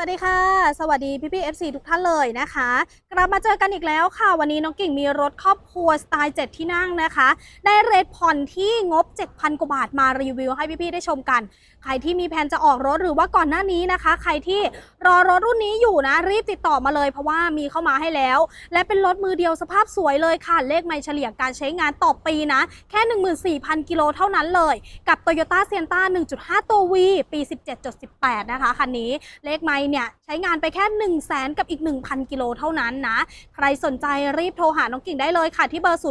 สวัสดีค่ะ สวัสดีพี่พี่ FC ทุกท่านเลยนะคะ กลับมาเจอกันอีกแล้วค่ะ วันนี้น้องกิ่งมีรถครอบครัวสไตล์ 7 ที่นั่งนะคะ ได้เรทผ่อนที่งบ 7,000 กว่าบาทมารีวิวให้พี่พี่ได้ชมกัน ใครที่มีแผนจะออกรถหรือว่าก่อนหน้านี้นะคะ ใครที่รอรถรุ่นนี้อยู่นะ รีบติดต่อมาเลย เพราะว่ามีเข้ามาให้แล้ว และเป็นรถมือเดียวสภาพสวยเลยค่ะ เลขไม่เฉลี่ยการใช้งานต่อปีนะ แค่ 14,000 กิโลเท่านั้นเลย กับ Toyota s i e n t a 1.5 ตัว V ปี 17.18 นะคะคันนี้เลขไม่เนี่ยใช้งานไปแค่ 1 0 0 0 0แสนกับอีก 1,000 กิโลเท่านั้นนะ ใครสนใจรีบโทรหาน้องกิ่งได้เลยค่ะ ที่เบอร์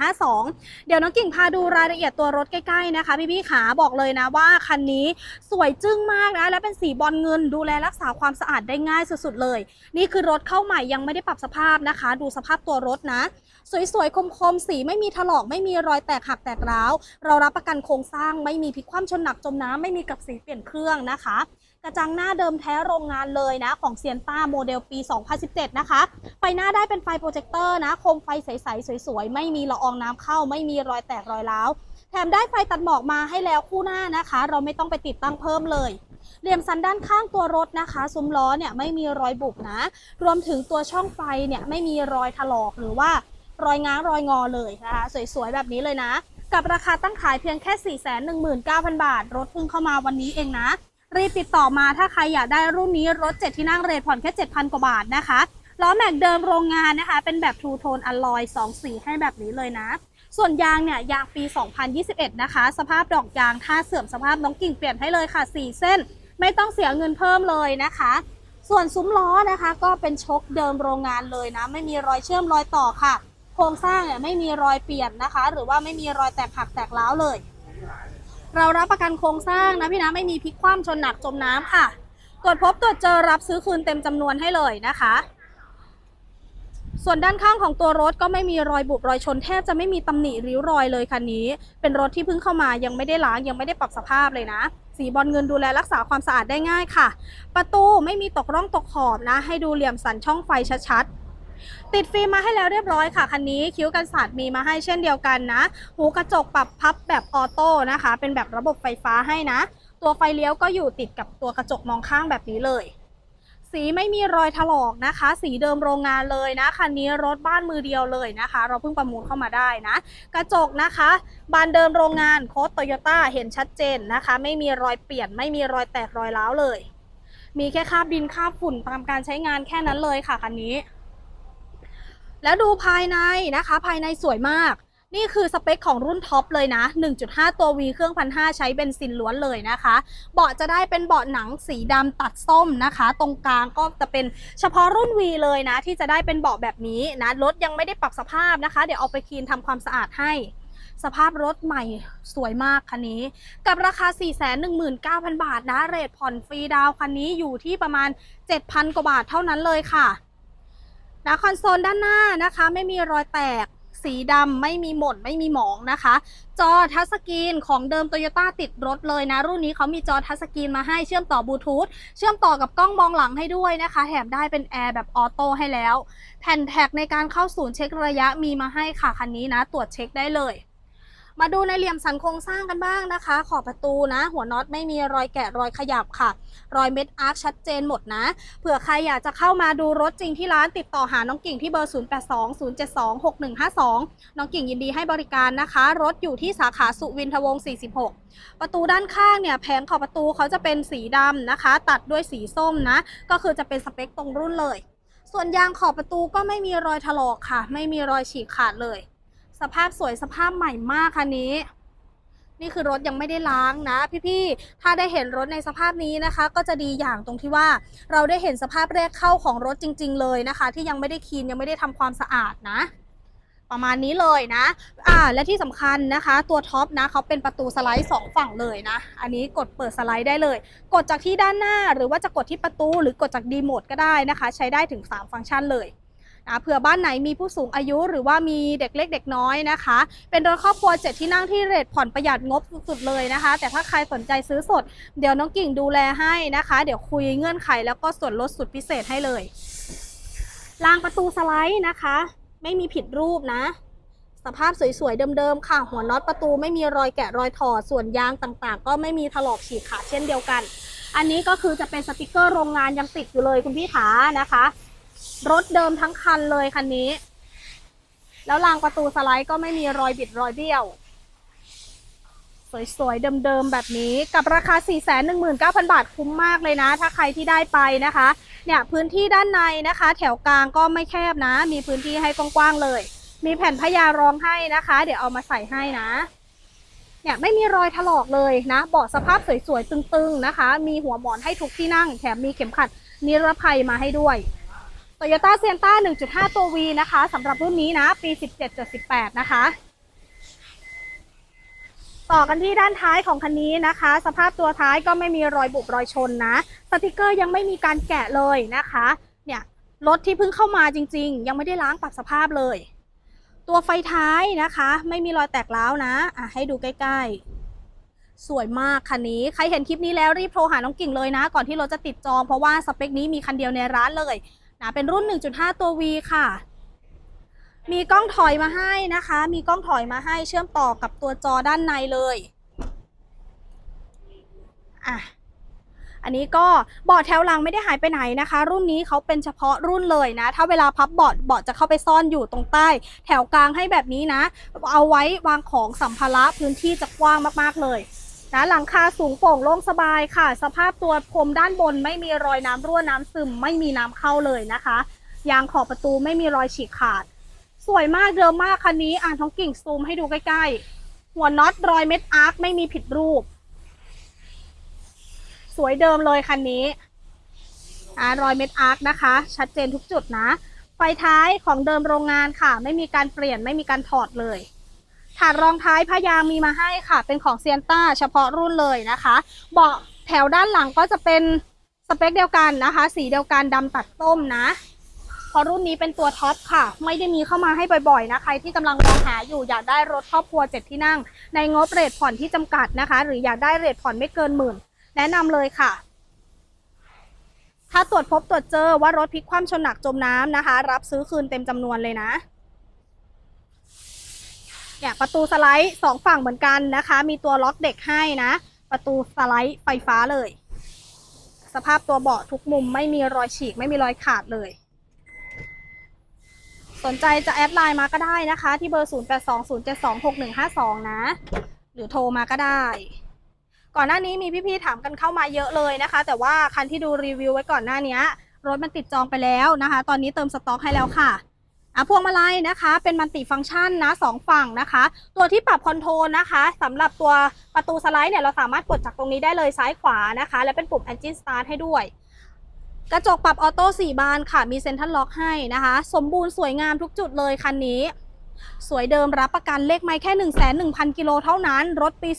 0820726152 เดี๋ยวน้องกิ่งพาดูรายละเอียดตัวรถใกล้ๆนะคะพี่ๆขาบอกเลยนะว่าคันนี้สวยจึ้งมากนะ และเป็นสีบอลเงินดูแลรักษาความสะอาดได้ง่ายสุดๆเลย นี่คือรถเข้าใหม่ยังไม่ได้ปรับสภาพนะคะ ดูสภาพตัวรถนะ สวยๆคมๆสีไม่มีถลอกไม่มีรอยแตกหักแตกร้าว เรารับประกันโครงสร้างไม่มีพลิกคว่ำชนหนักจมน้ำไม่มีกับสีเปลี่ยนเครื่องนะคะ กระจังหน้าเดิมแท้โรงงานเลยนะ ของเซียนต้าโมเดลปี 2017 นะคะ ไฟหน้าได้เป็นไฟโปรเจคเตอร์นะ โคมไฟใสๆ สวยๆ ไม่มีละอองน้ำเข้า ไม่มีรอยแตกรอยร้าว แถมได้ไฟตัดหมอกมาให้แล้วคู่หน้านะคะ เราไม่ต้องไปติดตั้งเพิ่มเลยเหลี่ยมสันด้านข้างตัวรถนะคะซุ้มล้อเนี่ยไม่มีรอยบุบนะ รวมถึงตัวช่องไฟเนี่ยไม่มีรอยถลอกหรือว่ารอยง้างรอยงอเลยนะคะสวยๆ แบบนี้เลยนะ กับราคาตั้งขายเพียงแค่ 419,000 บาท รถเพิ่งเข้ามาวันนี้เองนะ รีบติดต่อมาถ้าใครอยากได้รุ่นนี้รถ 7 ที่นั่งเรทผ่อนแค่ 7,000 กว่าบาทนะคะล้อแม็กเดิมโรงงานนะคะ เป็นแบบทูโทนอลลอย2สีให้แบบนี้เลยนะ ส่วนยางเนี่ย ยางปี 2021 นะคะ สภาพดอกยางถ้าเสื่อมสภาพน้องกิ่งเปลี่ยนให้เลยค่ะ 4 เส้น ไม่ต้องเสียเงินเพิ่มเลยนะคะ ส่วนซุ้มล้อนะคะ ก็เป็นชกเดิมโรงงานเลยนะ ไม่มีรอยเชื่อมรอยต่อค่ะ โครงสร้างเนี่ยไม่มีรอยเปลี่ยนนะคะ หรือว่าไม่มีรอยแตกหักแตกร้าวเลย เรารับประกันโครงสร้างนะพี่นะไม่มีพลิกคว่ำชนหนักจมน้ำค่ะ ตรวจพบตรวจเจอรับซื้อคืนเต็มจำนวนให้เลยนะคะ ส่วนด้านข้างของตัวรถก็ไม่มีรอยบุบรอยชนแทบจะไม่มีตำหนิริ้วรอยเลยคันนี้ เป็นรถที่เพิ่งเข้ามายังไม่ได้ล้างยังไม่ได้ปรับสภาพเลยนะ สีบอลเงินดูแลรักษาความสะอาดได้ง่ายค่ะ ประตูไม่มีตกร่องตกขอบนะ ให้ดูเหลี่ยมสันช่องไฟชัดๆ ติดฟิล์มมาให้แล้วเรียบร้อยค่ะคันนี้คิ้วกันสาดมีมาให้เช่นเดียวกันนะ หูกระจกปรับพับแบบออโต้นะคะ เป็นแบบระบบไฟฟ้าให้นะ ตัวไฟเลี้ยวก็อยู่ติดกับตัวกระจกมองข้างแบบนี้เลย สีไม่มีรอยถลอกนะคะ สีเดิมโรงงานเลยนะคันนี้รถบ้านมือเดียวเลยนะคะ เราเพิ่งประมูลเข้ามาได้นะ กระจกนะคะ บานเดิมโรงงานโค้ดโตโยต้าเห็นชัดเจนนะคะ ไม่มีรอยเปลี่ยน ไม่มีรอยแตกรอยร้าวเลยมีแค่คราบดินคราบฝุ่นตามการใช้งานแค่นั้นเลยค่ะคันนี้ แล้วดูภายในนะคะ ภายในสวยมาก นี่คือสเปคของรุ่นท็อปเลยนะ 1.5 ตัว V เครื่องพันห้าใช้เบนซินล้วนเลยนะคะ เบาะจะได้เป็นเบาะหนังสีดำตัดส้มนะคะ ตรงกลางก็จะเป็นเฉพาะรุ่น V เลยนะ ที่จะได้เป็นเบาะแบบนี้นะ รถยังไม่ได้ปรับสภาพนะคะ เดี๋ยวเอาไปคลีนทำความสะอาดให้สภาพรถใหม่สวยมากคันนี้ กับราคา 419,000 บาทนะ เรทผ่อนฟรีดาวคันนี้อยู่ที่ประมาณ 7,000 กว่าบาทเท่านั้นเลยค่ะ นะคอนโซลด้านหน้านะคะ ไม่มีรอยแตก สีดำไม่มีหม่นไม่มีหมองนะคะ จอทัชสกรีนของเดิม Toyota ติดรถเลยนะ รุ่นนี้เขามีจอทัชสกรีนมาให้เชื่อมต่อบลูทูธเชื่อมต่อกับกล้องมองหลังให้ด้วยนะคะ แถมได้เป็นแอร์แบบออโต้ให้แล้ว แผ่นแท็กในการเข้าศูนย์เช็คระยะมีมาให้ค่ะคันนี้นะ ตรวจเช็คได้เลย มาดูในเหลี่ยมสันโครงสร้างกันบ้างนะคะ ขอบประตูนะ หัวน็อตไม่มีรอยแกะรอยขยับค่ะ รอยเม็ดอาร์คชัดเจนหมดนะ เผื่อใครอยากจะเข้ามาดูรถจริงที่ร้านติดต่อหาน้องกิ่งที่เบอร์ 0820726152 น้องกิ่งยินดีให้บริการนะคะ รถอยู่ที่สาขาสุวินทวงศ์46 ประตูด้านข้างเนี่ยแผงขอบประตูเขาจะเป็นสีดำนะคะ ตัดด้วยสีส้มนะ ก็คือจะเป็นสเปคตรงรุ่นเลย ส่วนยางขอบประตูก็ไม่มีรอยถลอกค่ะ ไม่มีรอยฉีกขาดเลย สภาพสวยสภาพใหม่มากคันนี้ นี่คือรถยังไม่ได้ล้างนะ พี่ๆ ถ้าได้เห็นรถในสภาพนี้นะคะ ก็จะดีอย่างตรงที่ว่าเราได้เห็นสภาพแรกเข้าของรถจริง ๆ เลยนะคะ ที่ยังไม่ได้คลีนยังไม่ได้ทำความสะอาดนะประมาณนี้เลยนะ อ่า และที่สำคัญนะคะ ตัวท็อปนะเขาเป็นประตูสไลด์สองฝั่งเลยนะ อันนี้กดเปิดสไลด์ได้เลย กดจากที่ด้านหน้า หรือว่าจะกดที่ประตู หรือกดจากดีโหมดก็ได้นะคะ ใช้ได้ถึง 3 ฟังก์ชันเลย นะเผื่อบ้านไหนมีผู้สูงอายุหรือว่ามีเด็กเล็กเด็กน้อยนะคะ เป็นรถครอบครัวเจ็ดที่นั่งที่เรทผ่อนประหยัดงบสุดๆเลยนะคะ แต่ถ้าใครสนใจซื้อสด เดี๋ยวน้องกิ่งดูแลให้นะคะ เดี๋ยวคุยเงื่อนไขแล้วก็ส่วนลดสุดพิเศษให้เลยรางประตูสไลด์นะคะ ไม่มีผิดรูปนะ สภาพสวยๆเดิมๆค่ะ หัวน็อตประตูไม่มีรอยแกะรอยถอดส่วนยางต่างๆ ก็ไม่มีถลอกฉีกขาดเช่นเดียวกัน อันนี้ก็คือจะเป็นสติกเกอร์โรงงานยังติดอยู่เลยคุณพี่ขานะคะ รถเดิมทั้งคันเลยคันนี้ แล้วรางประตูสไลด์ก็ไม่มีรอยบิดรอยเบี้ยว สวยๆ เดิมๆ แบบนี้กับราคา 419,000 บาทคุ้มมากเลยนะ ถ้าใครที่ได้ไปนะคะ เนี่ยพื้นที่ด้านในนะคะ แถวกลางก็ไม่แคบนะ มีพื้นที่ให้กว้างๆเลย มีแผ่นพยารองให้นะคะ เดี๋ยวเอามาใส่ให้นะเนี่ยไม่มีรอยถลอกเลยนะเบาะสภาพสวยๆ ตึงๆนะคะ มีหัวหมอนให้ทุกที่นั่ง แถมมีเข็มขัดนิรภัยมาให้ด้วย Toyota s i e n t a 1.5 ตัว V นะคะสำหรับรุ่นนี้นะ ปี 17-18 นะคะ ต่อกันที่ด้านท้ายของคันนี้นะคะ สภาพตัวท้ายก็ไม่มีรอยบุบรอยชนนะสติกเกอร์ยังไม่มีการแกะเลยนะคะ เนี่ยรถที่เพิ่งเข้ามาจริง ๆ ยังไม่ได้ล้างปรับสภาพเลย ตัวไฟท้ายนะคะ ไม่มีรอยแตกร้าวนะอะให้ดูใกล้ ๆสวยมากคันนี้ ใครเห็นคลิปนี้แล้วรีบโทรหาน้องกิ่งเลยนะ ก่อนที่รถจะติดจองเพราะว่าสเปคนี้มีคันเดียวในร้านเลย นะเป็นรุ่น 1.5 ตัว V ค่ะ มีกล้องถอยมาให้นะคะ มีกล้องถอยมาให้เชื่อมต่อกับตัวจอด้านในเลยอะอันนี้ก็เบาะแถวหลังไม่ได้หายไปไหนนะคะ รุ่นนี้เขาเป็นเฉพาะรุ่นเลยนะ ถ้าเวลาพับเบาะเบาะจะเข้าไปซ่อนอยู่ตรงใต้ แถวกลางให้แบบนี้นะ เอาไว้วางของสัมภาระพื้นที่จะกว้างมากๆเลย นะหลังคาสูงโปร่งโล่งสบายค่ะ สภาพตัวพรมด้านบนไม่มีรอยน้ำรั่วน้ำซึม ไม่มีน้ำเข้าเลยนะคะ ยางขอบประตูไม่มีรอยฉีกขาด สวยมากเดิมมากคันนี้อ่านท้องกิ่งซูมให้ดูใกล้ๆ หัวน็อตรอยเม็ดอาร์คไม่มีผิดรูป สวยเดิมเลยคันนี้อ่ารอยเม็ดอาร์คนะคะ ชัดเจนทุกจุดนะ ไฟท้ายของเดิมโรงงานค่ะ ไม่มีการเปลี่ยนไม่มีการถอดเลย ถาดรองท้ายพยางมีมาให้ค่ะ เป็นของเซียนต้าเฉพาะรุ่นเลยนะคะ เบาะแถวด้านหลังก็จะเป็นสเปคเดียวกันนะคะ สีเดียวกันดำตัดส้มนะเพราะรุ่นนี้เป็นตัวท็อปค่ะ ไม่ได้มีเข้ามาให้บ่อยๆนะใครที่กำลังมองหาอยู่อยากได้รถครอบครัวเจ็ดที่นั่ง ในงบเรทผ่อนที่จำกัดนะคะ หรืออยากได้เรทผ่อนไม่เกินหมื่น แนะนำเลยค่ะ ถ้าตรวจพบตรวจเจอว่ารถพลิกคว่ำชนหนักจมน้ำนะคะ รับซื้อคืนเต็มจำนวนเลยนะ เนี่ยประตูสไลด์สองฝั่งเหมือนกันนะคะ มีตัวล็อกเด็กให้นะ ประตูสไลด์ไฟฟ้าเลย สภาพตัวเบาะทุกมุมไม่มีรอยฉีกไม่มีรอยขาดเลย สนใจจะแอดไลน์มาก็ได้นะคะ ที่เบอร์ 0820726152 นะ หรือโทรมาก็ได้ ก่อนหน้านี้มีพี่ๆถามกันเข้ามาเยอะเลยนะคะ แต่ว่าคันที่ดูรีวิวไว้ก่อนหน้านี้รถมันติดจองไปแล้วนะคะ ตอนนี้เติมสต็อกให้แล้วค่ะ อะพวงมาลัยนะคะ เป็นมันติฟังก์ชันนะสองฝั่งนะคะ ตัวที่ปรับคอนโทรลนะคะสำหรับตัวประตูสไลด์เนี่ยเราสามารถกดจากตรงนี้ได้เลยซ้ายขวานะคะ และเป็นปุ่ม Engine Start ให้ด้วย กระจกปรับออโต้4บานค่ะ มีเซ็นทรัลล็อกให้นะคะ สมบูรณ์สวยงามทุกจุดเลยคันนี้ สวยเดิมรับประกันเลขไม่แค่ 1 1 0 0 0 กิโลเท่านั้น รถปี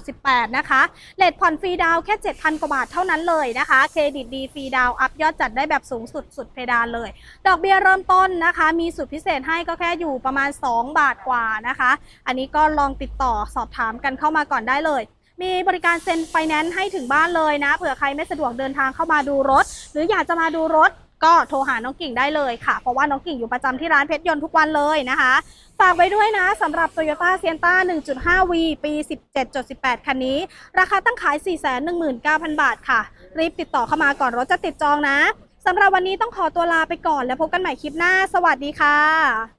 17.18 นะคะเลทผ่อนฟรีดาวแค่ 7,000 กว่าบาทเท่านั้นเลยนะคะ เครดิตดีฟรีดาวอัพยอดจัดได้แบบสูงสุดสุดเพดานเลย ดอกเบี้ยเริ่มต้นนะคะ มีสุดพิเศษให้ก็แค่อยู่ประมาณ 2 บาทกว่านะคะ อันนี้ก็ลองติดต่อสอบถามกันเข้ามาก่อนได้เลยมีบริการเซ็นไฟแนนซ์ให้ถึงบ้านเลยนะ เผื่อใครไม่สะดวกเดินทางเข้ามาดูรถ หรืออยากจะมาดูรถ ก็โทรหาน้องกิ่งได้เลยค่ะ เพราะว่าน้องกิ่งอยู่ประจำที่ร้านเพชรยนต์ทุกวันเลยนะคะ ฝากไว้ด้วยนะสำหรับ Toyota s i e n t a 1.5V ปี 17.18 คันนี้ ราคาตั้งขาย 419,000 บาทค่ะ รีบติดต่อเข้ามาก่อนรถจะติดจองนะสำหรับวันนี้ต้องขอตัวลาไปก่อนแล้วพบกันใหม่คลิปหน้า สวัสดีค่ะ